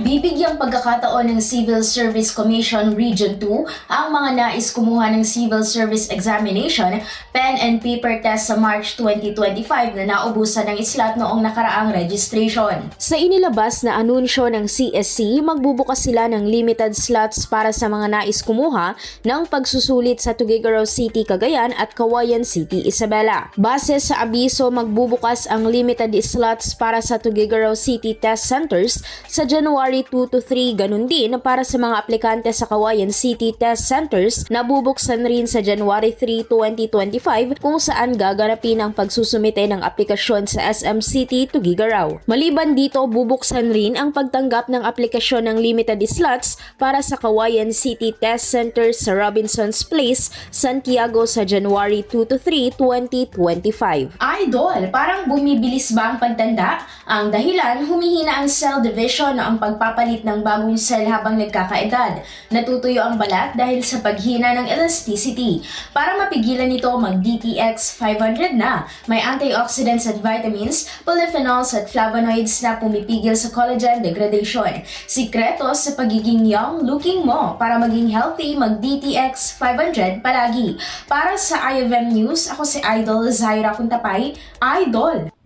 Bibigyang pagkakataon ng Civil Service Commission Region 2 ang mga nais kumuha ng Civil Service Examination pen and paper test sa March 2025 na naubusan ng islat noong nakaraang registration. Sa inilabas na anunsyo ng CSC, magbubukas sila ng limited slots para sa mga nais kumuha ng pagsusulit sa Tuguegarao City, Cagayan at Kawayan City, Isabela. Base sa abiso, magbubukas ang limited slots para sa Tuguegarao City Test Centers sa January 2 to 3, ganun din para sa mga aplikante sa Kawayan City Test Centers na bubuksan rin sa January 3, 2025 kung saan gaganapin ang pagsusumite ng aplikasyon sa SM City, Tuguegarao. Maliban dito, bubuksan rin ang pagtanggap ng aplikasyon ng limited slots para sa Kawayan City Test Center sa Robinson's Place, Santiago sa January 2 to 3, 2025. Idol, parang bumibilis ba ang pagtanda? Ang dahilan, humihina ang cell division o ang pagpapalit ng bagong cell habang nagkakaedad. Natutuyo ang balat dahil sa paghina ng elasticity. Para mapigilan ito, mag-DTX 500 na. May antioxidants at vitamins, polyphenols at flavonoids na pumipigil sa collagen degradation. Sikreto sa pagiging young looking mo. Para maging healthy, mag-DTX 500 palagi. Para sa IFM News, ako si Idol Zaira Kuntapay, Idol!